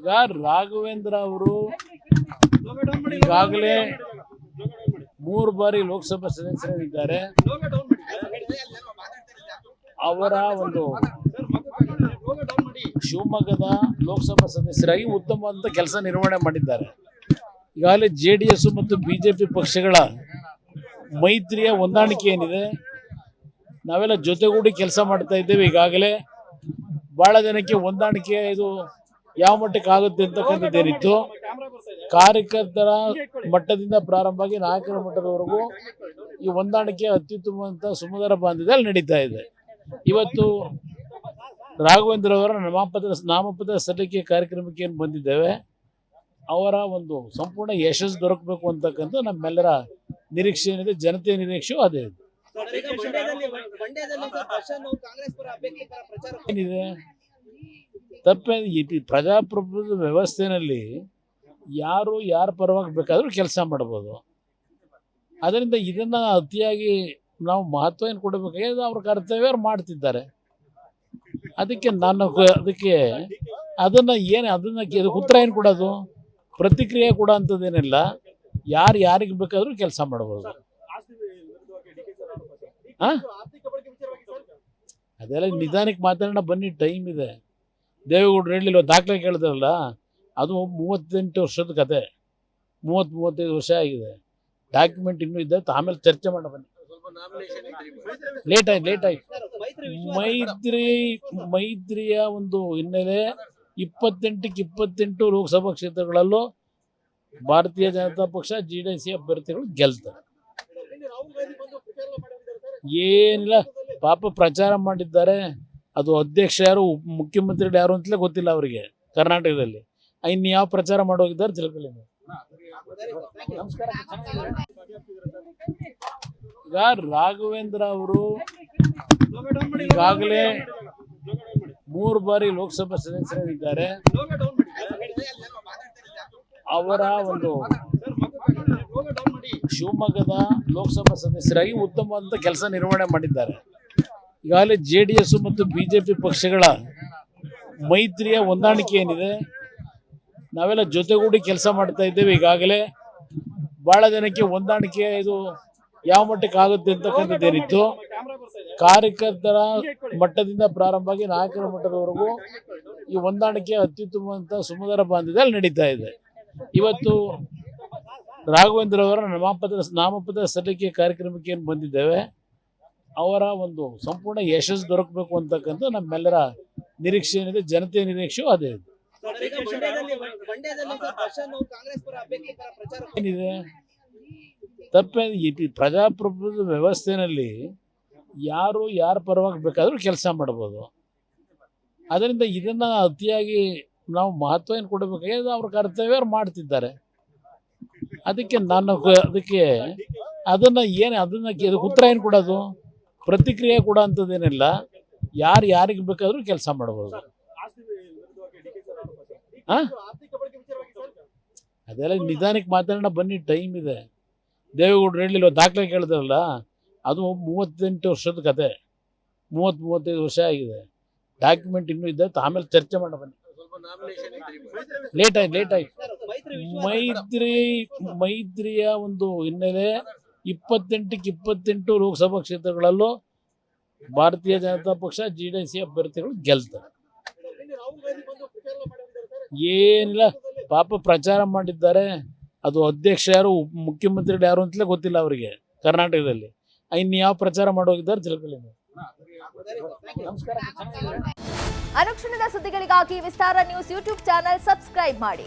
ಈಗ ರಾಘವೇಂದ್ರ ಅವರು? ಈಗಾಗಲೇ ಮೂರು ಬಾರಿ ಲೋಕಸಭಾ ಸದಸ್ಯರಿದ್ದಾರೆ. ಅವರ ಒಂದು ಶಿವಮೊಗ್ಗದ ಲೋಕಸಭಾ ಸದಸ್ಯರಾಗಿ ಉತ್ತಮವಾದಂಥ ಕೆಲಸ ನಿರ್ವಹಣೆ ಮಾಡಿದ್ದಾರೆ. ಈಗಾಗಲೇ ಜೆ ಡಿ ಎಸ್ ಮತ್ತು ಬಿಜೆಪಿ ಪಕ್ಷಗಳ ಮೈತ್ರಿಯ ಹೊಂದಾಣಿಕೆ ಏನಿದೆ, ನಾವೆಲ್ಲ ಜೊತೆಗೂಡಿ ಕೆಲಸ ಮಾಡ್ತಾ ಇದ್ದೇವೆ. ಈಗಾಗಲೇ ಬಹಳ ಜನಕ್ಕೆ ಹೊಂದಾಣಿಕೆ ಇದು ಯಾವ ಮಟ್ಟಕ್ಕೆ ಆಗುತ್ತೆ ಅಂತಕ್ಕಂಥದ್ದೇನಿತ್ತು ಕಾರ್ಯಕರ್ತರ ಮಟ್ಟದಿಂದ ಪ್ರಾರಂಭ ಆಗಿ ನಾಯಕರ ಮಟ್ಟದವರೆಗೂ ಈ ಹೊಂದಾಣಿಕೆ ಅತ್ಯುತ್ತಮವಂತ ಸುಮಧರ ಬಾಂಧವ್ಯದಲ್ಲಿ ನಡೀತಾ ಇದೆ. ಇವತ್ತು ರಾಘವೇಂದ್ರ ಅವರ ನಾಮಪತ್ರ ನಾಮಪತ್ರ ಸಲ್ಲಿಕೆ ಕಾರ್ಯಕ್ರಮಕ್ಕೆ ಏನು ಬಂದಿದ್ದೇವೆ? ಅವರ ಒಂದು ಸಂಪೂರ್ಣ ಯಶಸ್ಸು ದೊರಕಬೇಕು ಅಂತಕ್ಕಂಥ ನಮ್ಮೆಲ್ಲರ ನಿರೀಕ್ಷೆ ಏನಿದೆ ಜನತೆಯ ನಿರೀಕ್ಷೆ ಅದೇ ಇದೆ ಏನಿದೆ? ತಪ್ಪೇ ಈ ಪ್ರಜಾಪ್ರಭುತ್ವದ ಪ್ರಜಾಪ್ರಭುತ್ವ ವ್ಯವಸ್ಥೆನಲ್ಲಿ ಯಾರು ಯಾರ ಪರವಾಗಿ ಬೇಕಾದರೂ ಕೆಲಸ ಮಾಡ್ಬೋದು. ಅದರಿಂದ ಇದನ್ನು ಅತಿಯಾಗಿ ನಾವು ಮಹತ್ವ ಏನು ಕೊಡಬೇಕಾಗಿದೆ ಅವ್ರ ಕರ್ತವ್ಯ ಅವ್ರು ಮಾಡ್ತಿದ್ದಾರೆ. ಅದಕ್ಕೆ ನಾನು ಅದಕ್ಕೆ ಅದನ್ನು ಏನು, ಅದನ್ನು ಉತ್ತರ ಏನು ಕೊಡೋದು? ಪ್ರತಿಕ್ರಿಯೆ ಕೊಡೋ ಅಂಥದ್ದೇನಿಲ್ಲ ಯಾರು ಯಾರಿಗೆ ಬೇಕಾದರೂ ಕೆಲಸ ಮಾಡ್ಬೋದು. ಹಾಂ ಅದೆಲ್ಲ ನಿಧಾನಕ್ಕೆ ಮಾತಾಡೋಣ. ಬನ್ನಿ, ಟೈಮ್ ಇದೆ. ದೇವೇಗೌಡರು ಹೇಳಿಲ್ವ ದಾಖಲೆ ಕೇಳಿದ್ರಲ್ಲ, ಅದು ಮೂವತ್ತೆಂಟು ವರ್ಷದ ಕತೆ. ಮೂವತ್ತು ಮೂವತ್ತೈದು ವರ್ಷ ಆಗಿದೆ. ಡಾಕ್ಯುಮೆಂಟ್ ಇನ್ನೂ ಇದೆ, ಆಮೇಲೆ ಚರ್ಚೆ ಮಾಡ ಬನ್ನಿ. ಲೇಟ್ ಆಯ್ತು ಲೇಟ್ ಆಯ್ತು. ಮೈತ್ರಿ, ಮೈತ್ರಿಯ ಒಂದು ಹಿನ್ನೆಲೆ ಇಪ್ಪತ್ತೆಂಟಕ್ಕೆ ಇಪ್ಪತ್ತೆಂಟು ಲೋಕಸಭಾ ಕ್ಷೇತ್ರಗಳಲ್ಲೂ ಭಾರತೀಯ ಜನತಾ ಪಕ್ಷ ಜಿ ಡಿ ಸಿ ಅಭ್ಯರ್ಥಿಗಳು ಗೆಲ್ತಾರೆ. ಏನಿಲ್ಲ, ಪಾಪ ಪ್ರಚಾರ ಮಾಡಿದ್ದಾರೆ. ಅದು ಅಧ್ಯಕ್ಷ ಯಾರು ಮುಖ್ಯಮಂತ್ರಿ ಮುಖ್ಯಮಂತ್ರಿಗಳು ಯಾರು ಅಂತಲೇ ಗೊತ್ತಿಲ್ಲ ಅವರಿಗೆ, ಕರ್ನಾಟಕದಲ್ಲಿ. ಇನ್ನು ಯಾವ ಪ್ರಚಾರ ಮಾಡೋಗಿದ್ದಾರೆ ತಿಳ್ಕೊಳ್ಳಿ. ಈಗ ರಾಘವೇಂದ್ರ ಅವರು ಈಗಾಗಲೇ ಮೂರು ಬಾರಿ ಲೋಕಸಭಾ ಸದಸ್ಯರಿದ್ದಾರೆ ಅವರ ಒಂದು ಶಿವಮೊಗ್ಗದ ಲೋಕಸಭಾ ಸದಸ್ಯರಾಗಿ ಉತ್ತಮವಾದಂಥ ಕೆಲಸ ನಿರ್ವಹಣೆ ಮಾಡಿದ್ದಾರೆ. ಈಗಾಗಲೇ ಜೆ ಡಿ ಎಸ್ ಮತ್ತು ಬಿ ಜೆ ಪಿ ಪಕ್ಷಗಳ ಮೈತ್ರಿಯ ಹೊಂದಾಣಿಕೆ ಏನಿದೆ, ನಾವೆಲ್ಲ ಜೊತೆಗೂಡಿ ಕೆಲಸ ಮಾಡ್ತಾ ಇದ್ದೇವೆ. ಈಗಾಗಲೇ ಬಹಳ ಜನಕ್ಕೆ ಹೊಂದಾಣಿಕೆ ಇದು ಯಾವ ಮಟ್ಟಕ್ಕೆ ಆಗುತ್ತೆ ಅಂತಕ್ಕಂಥದ್ದೇನಿತ್ತು ಕಾರ್ಯಕರ್ತರ ಮಟ್ಟದಿಂದ ಪ್ರಾರಂಭ ಆಗಿ ನಾಯಕರ ಮಟ್ಟದವರೆಗೂ ಈ ಹೊಂದಾಣಿಕೆ ಅತ್ಯುತ್ತಮವಂತ ಸುಮಧರ ಬಾಂಧವ್ಯದಲ್ಲಿ ನಡೀತಾ ಇದೆ. ಇವತ್ತು ರಾಘವೇಂದ್ರ ಅವರ ನಾಮಪತ್ರ ನಾಮಪತ್ರ ಸಲ್ಲಿಕೆ ಕಾರ್ಯಕ್ರಮಕ್ಕೆ ಏನು ಬಂದಿದ್ದೇವೆ? ಅವರ ಒಂದು ಸಂಪೂರ್ಣ ಯಶಸ್ಸು ದೊರಕಬೇಕು ಅಂತಕ್ಕಂಥ ನಮ್ಮೆಲ್ಲರ ನಿರೀಕ್ಷೆ ಏನಿದೆ, ಜನತೆಯ ನಿರೀಕ್ಷೆಯೂ ಅದೇ ಇದೆ. ಏನಿದೆ? ತಪ್ಪೇ ಈ ಪ್ರಜಾಪ್ರಭುತ್ವ ವ್ಯವಸ್ಥೆನಲ್ಲಿ ಯಾರು ಯಾರ ಪರವಾಗಿ ಬೇಕಾದರೂ ಕೆಲಸ ಮಾಡ್ಬೋದು. ಅದರಿಂದ ಇದನ್ನು ಅತಿಯಾಗಿ ನಾವು ಮಹತ್ವ ಏನು ಕೊಡಬೇಕಾಗಿದೆ ಅವ್ರ ಕರ್ತವ್ಯ ಅವ್ರು ಮಾಡ್ತಿದ್ದಾರೆ. ಅದಕ್ಕೆ ನಾನು ಅದಕ್ಕೆ ಅದನ್ನು ಏನು ಅದನ್ನು ಉತ್ತರ ಏನು ಕೊಡೋದು? ಪ್ರತಿಕ್ರಿಯೆ ಕೂಡ ಅಂಥದ್ದೇನಿಲ್ಲ ಯಾರು ಯಾರಿಗೆ ಬೇಕಾದರೂ ಕೆಲಸ ಮಾಡ್ಬೋದು. ಹಾಂ ಅದೆಲ್ಲ ನಿಧಾನಕ್ಕೆ ಮಾತಾಡೋಣ, ಬನ್ನಿ, ಟೈಮ್ ಇದೆ. ದೇವೇಗೌಡರು ಹೇಳಿಲ್ಲ ದಾಖಲೆ ಕೇಳಿದ್ರಲ್ಲ? ಅದು ಮೂವತ್ತೆಂಟು ವರ್ಷದ ಕತೆ. ಮೂವತ್ತು ಮೂವತ್ತೈದು ವರ್ಷ ಆಗಿದೆ. ಡಾಕ್ಯುಮೆಂಟ್ ಇನ್ನೂ ಇದೆ ಆಮೇಲೆ ಚರ್ಚೆ ಮಾಡ ಬನ್ನಿ. ಲೇಟ್ ಆಯ್ತು ಲೇಟ್ ಆಯ್ತು. ಮೈತ್ರಿ, ಮೈತ್ರಿಯ ಒಂದು ಹಿನ್ನೆಲೆ ಇಪ್ಪತ್ತೆಂಟಕ್ಕೆ ಇಪ್ಪತ್ತೆಂಟು ಲೋಕಸಭಾ ಕ್ಷೇತ್ರಗಳಲ್ಲೂ ಭಾರತೀಯ ಜನತಾ ಪಕ್ಷ ಜಿ ಡಿ ಸಿ ಅಭ್ಯರ್ಥಿಗಳು ಗೆಲ್ತಾರೆ. ಏನಿಲ್ಲ, ಪಾಪ ಪ್ರಚಾರ ಮಾಡಿದ್ದಾರೆ. ಅದು ಅಧ್ಯಕ್ಷ ಯಾರು ಮುಖ್ಯಮಂತ್ರಿಗಳು ಯಾರು ಅಂತಲೇ ಗೊತ್ತಿಲ್ಲ ಅವರಿಗೆ ಕರ್ನಾಟಕದಲ್ಲಿ. ಇನ್ನು ಯಾವ ಪ್ರಚಾರ ಮಾಡೋಗಿದ್ದಾರೆ ತಿಳ್ಕೊಳ್ಳಿ ಅನುಕ್ಷಣದ ಸುದ್ದಿಗಳಿಗಾಗಿ Vistara news YouTube channel subscribe ಮಾಡಿ.